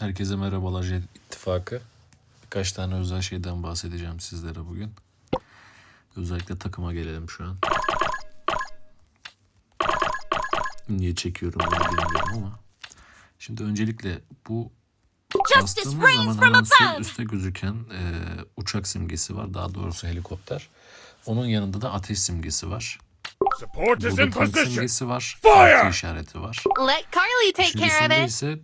Herkese merhabalar Jet İttifakı. Birkaç tane özel şeyden bahsedeceğim sizlere bugün. Özellikle takıma gelelim şu an. Niye çekiyorum bunu bilmiyorum ama. Şimdi öncelikle bu Justice bastığımız zaman from hemen sol üstte gözüken e, uçak simgesi var. Daha doğrusu helikopter. Onun yanında da ateş simgesi var. Support is Burada in tank position. simgesi var. Fire! Artı işareti var. Let Carly take care of it. ise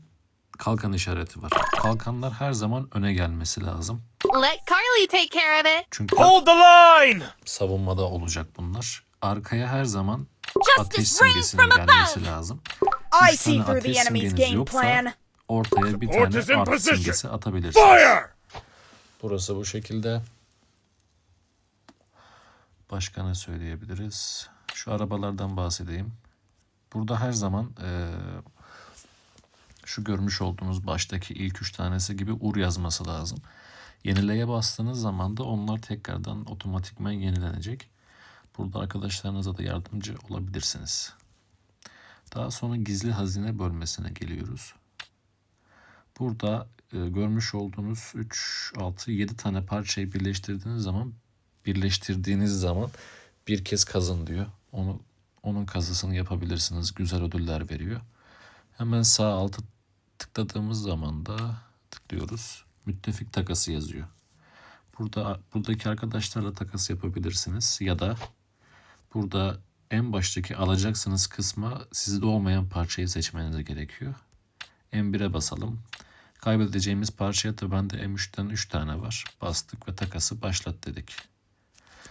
kalkan işareti var. Kalkanlar her zaman öne gelmesi lazım. Let Carly take care of it. Çünkü Hold the line! savunmada olacak bunlar. Arkaya her zaman ateş simgesinin gelmesi lazım. I Üç see tane through the enemy's simgeniz game yoksa plan. ortaya bir tane artı position. simgesi atabilirsiniz. Fire! Burası bu şekilde. Başka ne söyleyebiliriz? Şu arabalardan bahsedeyim. Burada her zaman eee, şu görmüş olduğunuz baştaki ilk üç tanesi gibi ur yazması lazım. Yenileye bastığınız zaman da onlar tekrardan otomatikman yenilenecek. Burada arkadaşlarınıza da yardımcı olabilirsiniz. Daha sonra gizli hazine bölmesine geliyoruz. Burada e, görmüş olduğunuz 3, 6, 7 tane parçayı birleştirdiğiniz zaman birleştirdiğiniz zaman bir kez kazın diyor. Onu onun kazısını yapabilirsiniz. Güzel ödüller veriyor. Hemen sağ altı tıkladığımız zaman da tıklıyoruz. Müttefik takası yazıyor. Burada buradaki arkadaşlarla takas yapabilirsiniz ya da burada en baştaki alacaksınız kısma sizde olmayan parçayı seçmeniz gerekiyor. M1'e basalım. Kaybedeceğimiz parçaya da bende M3'ten 3 tane var. Bastık ve takası başlat dedik.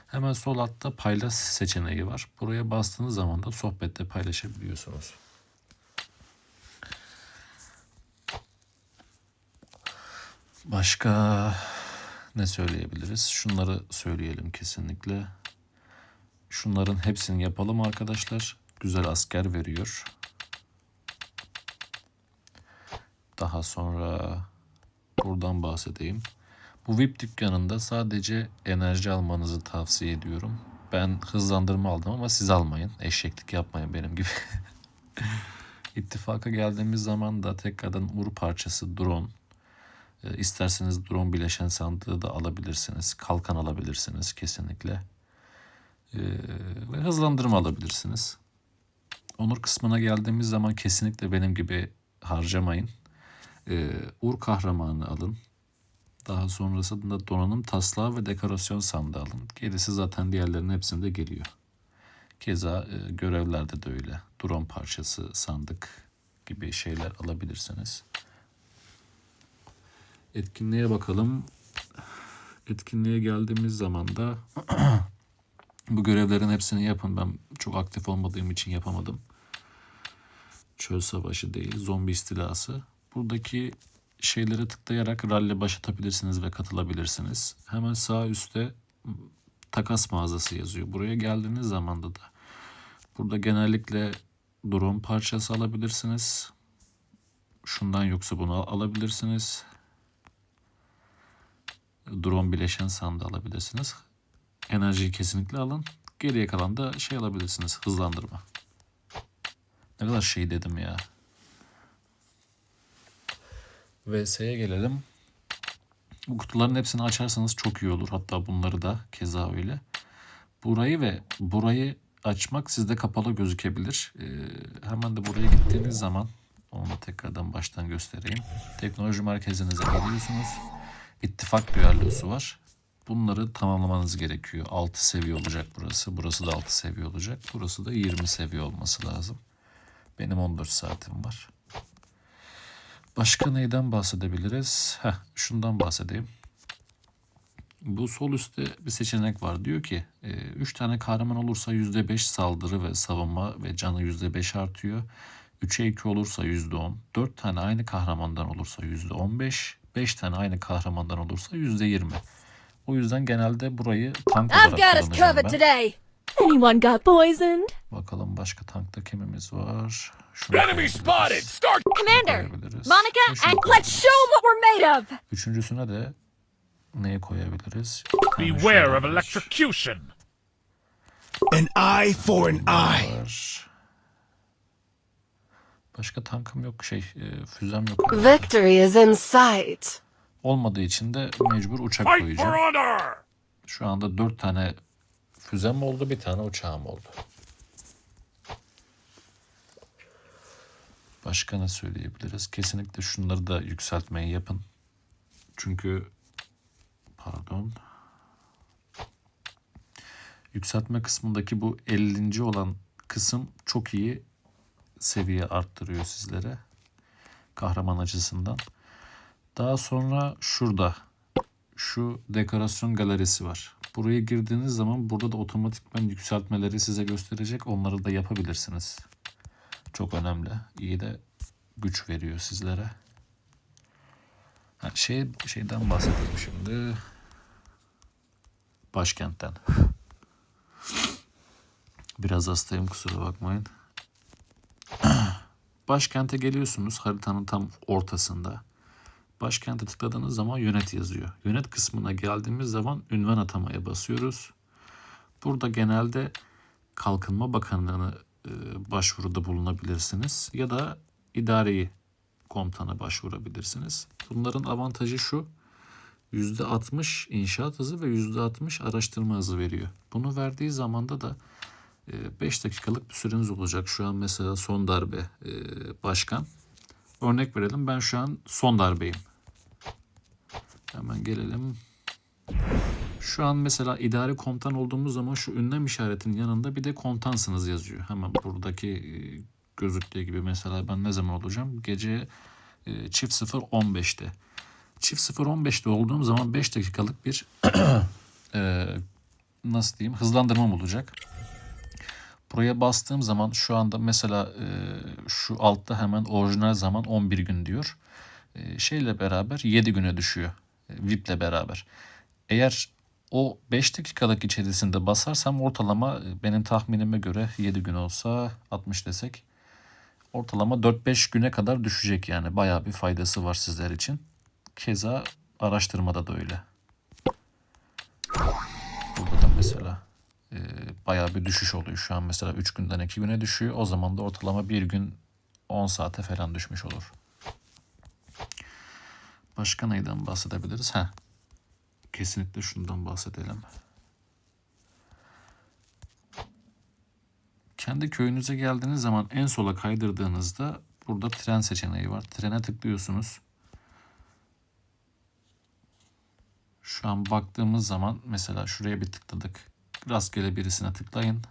Hemen sol altta paylaş seçeneği var. Buraya bastığınız zaman da sohbette paylaşabiliyorsunuz. Başka ne söyleyebiliriz? Şunları söyleyelim kesinlikle. Şunların hepsini yapalım arkadaşlar. Güzel asker veriyor. Daha sonra buradan bahsedeyim. Bu VIP dükkanında sadece enerji almanızı tavsiye ediyorum. Ben hızlandırma aldım ama siz almayın. Eşeklik yapmayın benim gibi. İttifaka geldiğimiz zaman da tekrardan Ur parçası drone. E, isterseniz drone bileşen sandığı da alabilirsiniz. Kalkan alabilirsiniz kesinlikle. E, ve hızlandırma alabilirsiniz. Onur kısmına geldiğimiz zaman kesinlikle benim gibi harcamayın. E, Ur kahramanı alın. Daha sonrasında donanım taslağı ve dekorasyon sandığı alın. Gerisi zaten diğerlerinin hepsinde geliyor. Keza e, görevlerde de öyle. Drone parçası, sandık gibi şeyler alabilirsiniz. Etkinliğe bakalım. Etkinliğe geldiğimiz zaman da bu görevlerin hepsini yapın. Ben çok aktif olmadığım için yapamadım. Çöl savaşı değil, zombi istilası. Buradaki şeylere tıklayarak rally başlatabilirsiniz ve katılabilirsiniz. Hemen sağ üstte takas mağazası yazıyor. Buraya geldiğiniz zaman da da burada genellikle drone parçası alabilirsiniz. Şundan yoksa bunu al- alabilirsiniz. Drone bileşen sandığı alabilirsiniz. Enerjiyi kesinlikle alın. Geriye kalan da şey alabilirsiniz. Hızlandırma. Ne kadar şey dedim ya. VS'ye gelelim. Bu kutuların hepsini açarsanız çok iyi olur. Hatta bunları da keza öyle. Burayı ve burayı açmak sizde kapalı gözükebilir. Ee, hemen de buraya gittiğiniz zaman onu da tekrardan baştan göstereyim. Teknoloji merkezinize geliyorsunuz. İttifak düellosu var. Bunları tamamlamanız gerekiyor. 6 seviye olacak burası. Burası da 6 seviye olacak. Burası da 20 seviye olması lazım. Benim 14 saatim var. Başka neyden bahsedebiliriz? Heh, şundan bahsedeyim. Bu sol üstte bir seçenek var. Diyor ki 3 tane kahraman olursa %5 saldırı ve savunma ve canı %5 artıyor. 3'e 2 olursa %10. 4 tane aynı kahramandan olursa %15. 5 tane aynı kahramandan olursa %20. O yüzden genelde burayı tank I've olarak got us kullanacağım covered ben. today. Anyone got poisoned? Bakalım başka tankta kimimiz var? Şunu Enemy spotted! Start! Commander. Monica, and. Let's show what we're made of. Üçüncüsüne de neyi koyabiliriz? Beware of electrocution! An eye for an eye. var. Başka tankım yok şey e, füzem yok. Victory is in sight. Olmadığı için de mecbur uçak koyacağım. Şu anda dört tane füzem oldu bir tane uçağım oldu. Başka ne söyleyebiliriz? Kesinlikle şunları da yükseltmeyi yapın. Çünkü pardon. Yükseltme kısmındaki bu 50. olan kısım çok iyi seviye arttırıyor sizlere. Kahraman açısından. Daha sonra şurada şu dekorasyon galerisi var. Buraya girdiğiniz zaman burada da otomatikman yükseltmeleri size gösterecek. Onları da yapabilirsiniz. Çok önemli. İyi de güç veriyor sizlere. Ha, şey şeyden bahsedeyim şimdi. Başkentten. Biraz hastayım kusura bakmayın. Başkente geliyorsunuz haritanın tam ortasında. Başkente tıkladığınız zaman yönet yazıyor. Yönet kısmına geldiğimiz zaman ünvan atamaya basıyoruz. Burada genelde Kalkınma Bakanlığı'na e, başvuruda bulunabilirsiniz ya da idareyi komutana başvurabilirsiniz. Bunların avantajı şu. %60 inşaat hızı ve %60 araştırma hızı veriyor. Bunu verdiği zamanda da 5 dakikalık bir süreniz olacak. Şu an mesela son darbe e, başkan. Örnek verelim ben şu an son darbeyim. Hemen gelelim. Şu an mesela idari komutan olduğumuz zaman şu ünlem işaretinin yanında bir de komutansınız yazıyor. Hemen buradaki e, gözüktüğü gibi mesela ben ne zaman olacağım? Gece e, çift 0.15'te. Çift 0.15'te olduğum zaman 5 dakikalık bir nasıl diyeyim hızlandırmam olacak. Buraya bastığım zaman şu anda mesela e, şu altta hemen orijinal zaman 11 gün diyor. E, şeyle beraber 7 güne düşüyor. E, VIP'le beraber. Eğer o 5 dakikalık içerisinde basarsam ortalama e, benim tahminime göre 7 gün olsa 60 desek ortalama 4-5 güne kadar düşecek yani. Bayağı bir faydası var sizler için. Keza araştırmada da öyle. Burada da e, bayağı bir düşüş oluyor. Şu an mesela 3 günden 2 güne düşüyor. O zaman da ortalama bir gün 10 saate falan düşmüş olur. Başka neyden bahsedebiliriz? Heh. Kesinlikle şundan bahsedelim. Kendi köyünüze geldiğiniz zaman en sola kaydırdığınızda burada tren seçeneği var. Trene tıklıyorsunuz. Şu an baktığımız zaman mesela şuraya bir tıkladık. Rastgele birisine tıklayın.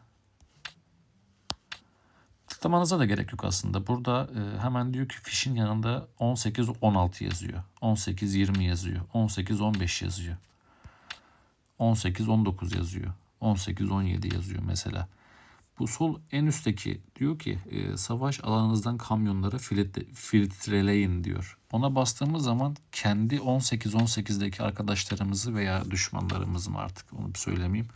Tıklamanıza da gerek yok aslında. Burada e, hemen diyor ki fişin yanında 18-16 yazıyor. 18-20 yazıyor. 18-15 yazıyor. 18-19 yazıyor. 18-17 yazıyor mesela. Bu sol en üstteki diyor ki e, savaş alanınızdan kamyonları filtre, filtreleyin diyor. Ona bastığımız zaman kendi 18-18'deki arkadaşlarımızı veya düşmanlarımızı mı artık onu bir söylemeyeyim.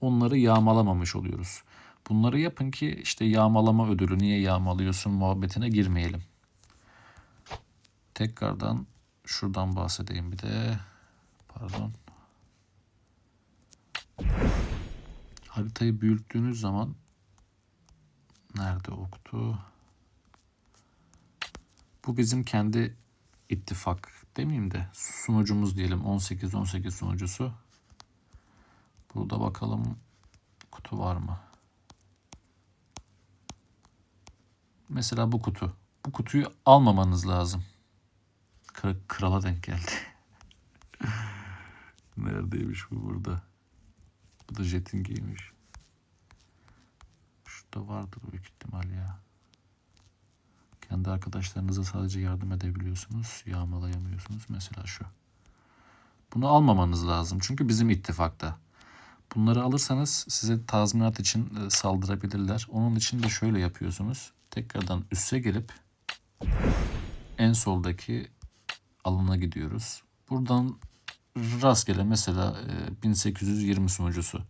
Onları yağmalamamış oluyoruz. Bunları yapın ki işte yağmalama ödülü niye yağmalıyorsun muhabbetine girmeyelim. Tekrardan şuradan bahsedeyim bir de. Pardon. Haritayı büyüttüğünüz zaman nerede oktu? Bu bizim kendi ittifak demeyeyim de sunucumuz diyelim 18-18 sunucusu. Burada bakalım kutu var mı? Mesela bu kutu. Bu kutuyu almamanız lazım. Kra- krala denk geldi. Neredeymiş bu burada? Bu da Jetting'iymiş. Şurada vardır büyük ihtimal ya. Kendi arkadaşlarınıza sadece yardım edebiliyorsunuz. Yağmalayamıyorsunuz. Mesela şu. Bunu almamanız lazım. Çünkü bizim ittifakta. Bunları alırsanız size tazminat için e, saldırabilirler. Onun için de şöyle yapıyorsunuz. Tekrardan üste gelip en soldaki alana gidiyoruz. Buradan rastgele mesela e, 1820 sunucusu.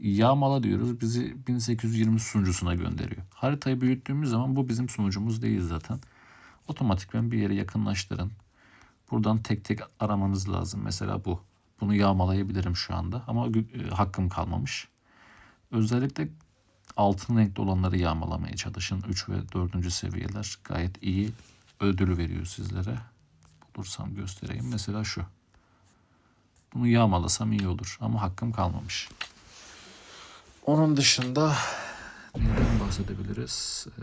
Yağmala diyoruz. Bizi 1820 sunucusuna gönderiyor. Haritayı büyüttüğümüz zaman bu bizim sunucumuz değil zaten. Otomatikman bir yere yakınlaştırın. Buradan tek tek aramanız lazım. Mesela bu. Bunu yağmalayabilirim şu anda ama e, hakkım kalmamış. Özellikle altın renkli olanları yağmalamaya çalışın. 3 ve 4. seviyeler gayet iyi ödül veriyor sizlere. Bulursam göstereyim. Mesela şu. Bunu yağmalasam iyi olur ama hakkım kalmamış. Onun dışında neden bahsedebiliriz? Ee,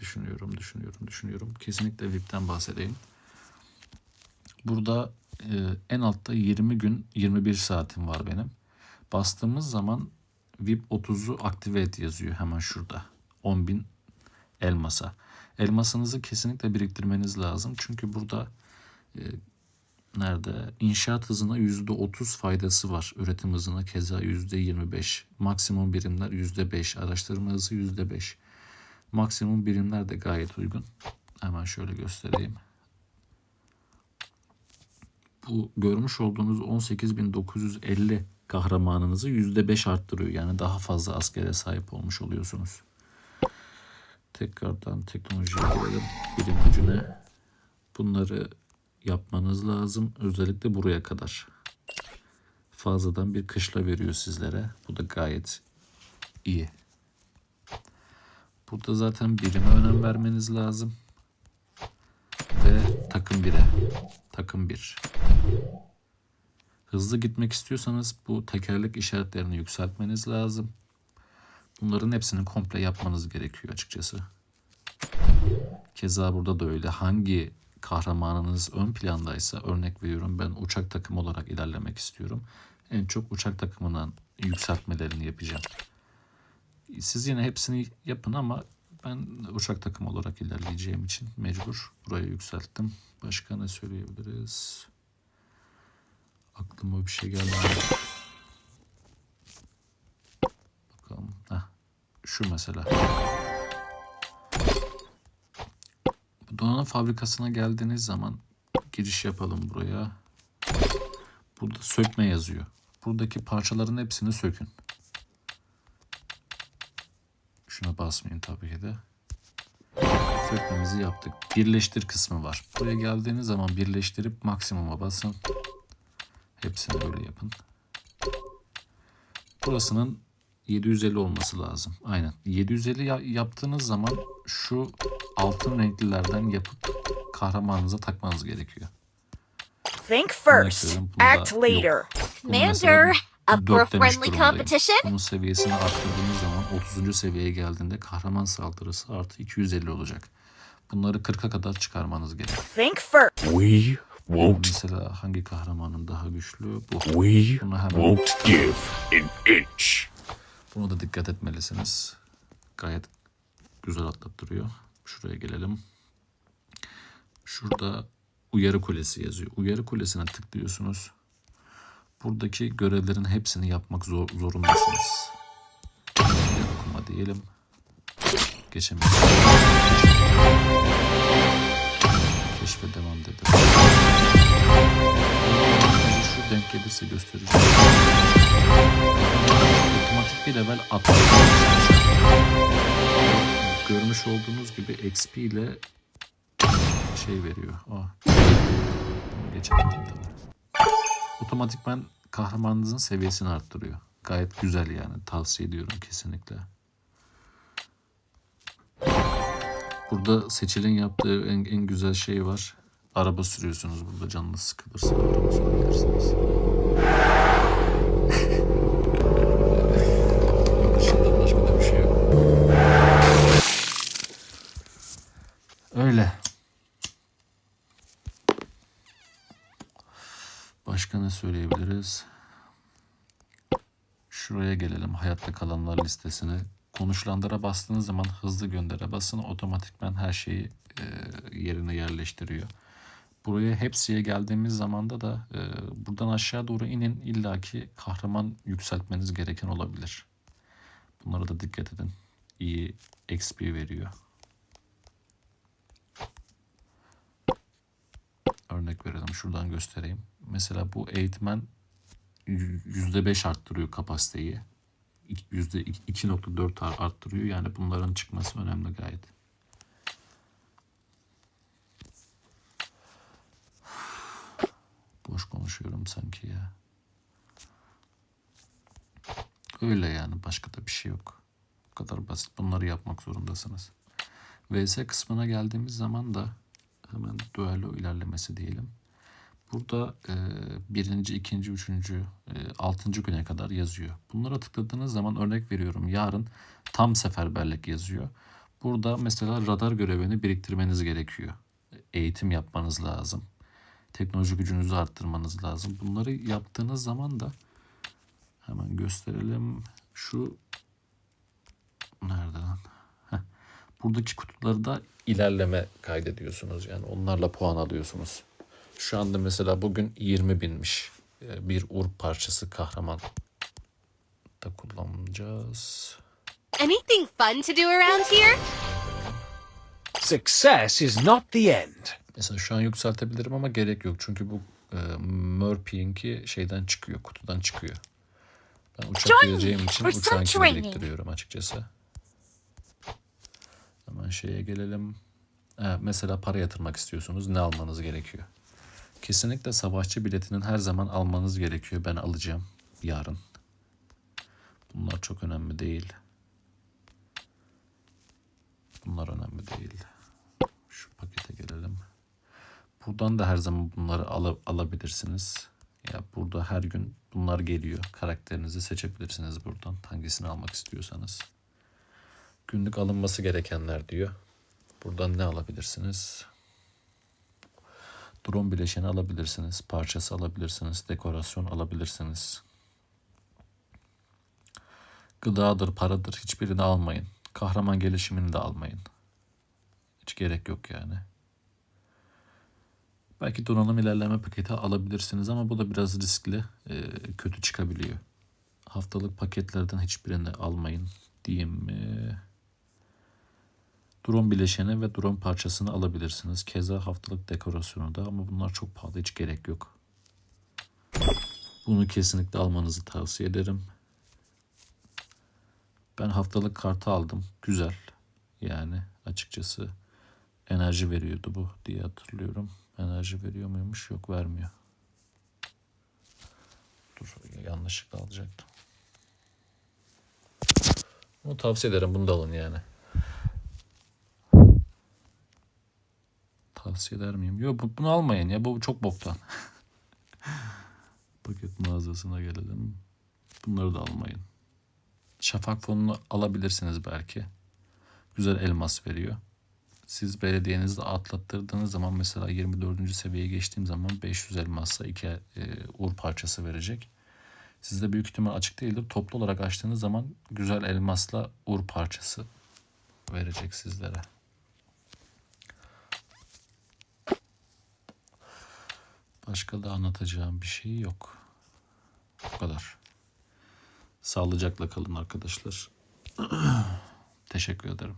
düşünüyorum, düşünüyorum, düşünüyorum. Kesinlikle VIP'ten bahsedeyim. Burada en altta 20 gün 21 saatim var benim. Bastığımız zaman VIP 30'u aktive et yazıyor hemen şurada. 10.000 elmasa. Elmasınızı kesinlikle biriktirmeniz lazım. Çünkü burada e, nerede? İnşaat hızına %30 faydası var. Üretim hızına keza %25. Maksimum birimler %5. Araştırma hızı %5. Maksimum birimler de gayet uygun. Hemen şöyle göstereyim. Bu görmüş olduğunuz 18.950 kahramanınızı %5 arttırıyor. Yani daha fazla askere sahip olmuş oluyorsunuz. Tekrardan teknolojiye girelim. Bilim gücüne. Bunları yapmanız lazım. Özellikle buraya kadar. Fazladan bir kışla veriyor sizlere. Bu da gayet iyi. Burada zaten birime önem vermeniz lazım. Ve takım 1'e. Takım 1. Hızlı gitmek istiyorsanız bu tekerlek işaretlerini yükseltmeniz lazım. Bunların hepsini komple yapmanız gerekiyor açıkçası. Keza burada da öyle. Hangi kahramanınız ön plandaysa örnek veriyorum ben uçak takımı olarak ilerlemek istiyorum. En çok uçak takımından yükseltmelerini yapacağım. Siz yine hepsini yapın ama ben uçak takımı olarak ilerleyeceğim için mecbur buraya yükselttim. Başka ne söyleyebiliriz? Aklıma bir şey gelmedi. Bakalım. Heh, şu mesela. Bu donanım fabrikasına geldiğiniz zaman giriş yapalım buraya. Burada sökme yazıyor. Buradaki parçaların hepsini sökün. Şuna basmayın tabii ki de. Sökmemizi yaptık. Birleştir kısmı var. Buraya geldiğiniz zaman birleştirip maksimuma basın. Hepsini böyle yapın. Burasının 750 olması lazım. Aynen. 750 ya- yaptığınız zaman şu altın renklilerden yapıp kahramanınıza takmanız gerekiyor. Think first, act later. Commander, pro demiş friendly competition? Bunun seviyesini arttırdığınız zaman 30. seviyeye geldiğinde kahraman saldırısı artı 250 olacak. Bunları 40'a kadar çıkarmanız gerekiyor. Think first. We won't. Mesela hangi kahramanın daha güçlü? Bu. We Bunu hemen won't give an inch. Buna da dikkat etmelisiniz. Gayet güzel atlattırıyor. Şuraya gelelim. Şurada uyarı kulesi yazıyor. Uyarı kulesine tıklıyorsunuz. Buradaki görevlerin hepsini yapmak zor, zorundasınız. Okuma diyelim. Geçemeyiz. Keşfe devam dedim. Şu denk gelirse göstereceğim. Otomatik bir level atlatıyorsunuz. Görmüş olduğunuz gibi XP ile şey veriyor. Oh. Bunu geçemedim tabii. Otomatikman kahramanınızın seviyesini arttırıyor. Gayet güzel yani. Tavsiye ediyorum kesinlikle. Burada seçilin yaptığı en, en güzel şey var. Araba sürüyorsunuz burada canınız sıkılırsa araba sürebilirsiniz. Şey. Öyle. Başka ne söyleyebiliriz? Şuraya gelelim hayatta kalanlar listesine. Konuşulanlara bastığınız zaman hızlı göndere basın otomatikman her şeyi e, yerine yerleştiriyor. Buraya hepsiye geldiğimiz zamanda da e, buradan aşağı doğru inin illaki kahraman yükseltmeniz gereken olabilir. Bunlara da dikkat edin. İyi XP veriyor. Örnek verelim. Şuradan göstereyim. Mesela bu eğitmen %5 arttırıyor kapasiteyi. %2.4 ar- arttırıyor. Yani bunların çıkması önemli gayet. Boş konuşuyorum sanki ya. Öyle yani başka da bir şey yok. Bu kadar basit. Bunları yapmak zorundasınız. VS kısmına geldiğimiz zaman da hemen duello ilerlemesi diyelim. Burada e, birinci, ikinci, üçüncü, e, altıncı güne kadar yazıyor. Bunlara tıkladığınız zaman örnek veriyorum yarın tam seferberlik yazıyor. Burada mesela radar görevini biriktirmeniz gerekiyor. Eğitim yapmanız lazım. Teknoloji gücünüzü arttırmanız lazım. Bunları yaptığınız zaman da hemen gösterelim. Şu nerede lan? Heh. Buradaki kutuları da ilerleme kaydediyorsunuz. Yani onlarla puan alıyorsunuz. Şu anda mesela bugün 20 binmiş. Ee, Bir ur parçası kahraman da kullanacağız. Anything fun to do around here? Success is not the end. Mesela şu an yükseltebilirim ama gerek yok. Çünkü bu e, Murphy'inki şeyden çıkıyor, kutudan çıkıyor. Ben uçak geleceğim için uçağınkini biriktiriyorum açıkçası. Hemen şeye gelelim. Ha, mesela para yatırmak istiyorsunuz. Ne almanız gerekiyor? Kesinlikle savaşçı biletinin her zaman almanız gerekiyor. Ben alacağım yarın. Bunlar çok önemli değil. Bunlar önemli değil. Şu pakete gelelim. Buradan da her zaman bunları ala- alabilirsiniz. Ya burada her gün bunlar geliyor. Karakterinizi seçebilirsiniz buradan. Hangisini almak istiyorsanız. Günlük alınması gerekenler diyor. Buradan ne alabilirsiniz? Drone bileşeni alabilirsiniz. Parçası alabilirsiniz. Dekorasyon alabilirsiniz. Gıdadır, paradır. Hiçbirini almayın. Kahraman gelişimini de almayın. Hiç gerek yok yani. Belki donanım ilerleme paketi alabilirsiniz ama bu da biraz riskli. Ee, kötü çıkabiliyor. Haftalık paketlerden hiçbirini almayın diyeyim mi? Drone bileşeni ve drone parçasını alabilirsiniz. Keza haftalık dekorasyonu da ama bunlar çok pahalı hiç gerek yok. Bunu kesinlikle almanızı tavsiye ederim. Ben haftalık kartı aldım. Güzel. Yani açıkçası enerji veriyordu bu diye hatırlıyorum. Enerji veriyor muymuş? Yok vermiyor. Dur yanlışlıkla alacaktım. Bunu tavsiye ederim. Bunu da alın yani. Tavsiye eder miyim? Yok bu- bunu almayın ya. Bu çok boktan. Paket mağazasına gelelim. Bunları da almayın. Şafak fonunu alabilirsiniz belki. Güzel elmas veriyor. Siz belediyenizde atlattırdığınız zaman mesela 24. seviyeye geçtiğim zaman 500 elmasla iki e, uğur parçası verecek. Sizde büyük ihtimal açık değildir. Toplu olarak açtığınız zaman güzel elmasla uğur parçası verecek sizlere. Başka da anlatacağım bir şey yok. Bu kadar. Sağlıcakla kalın arkadaşlar. Teşekkür ederim.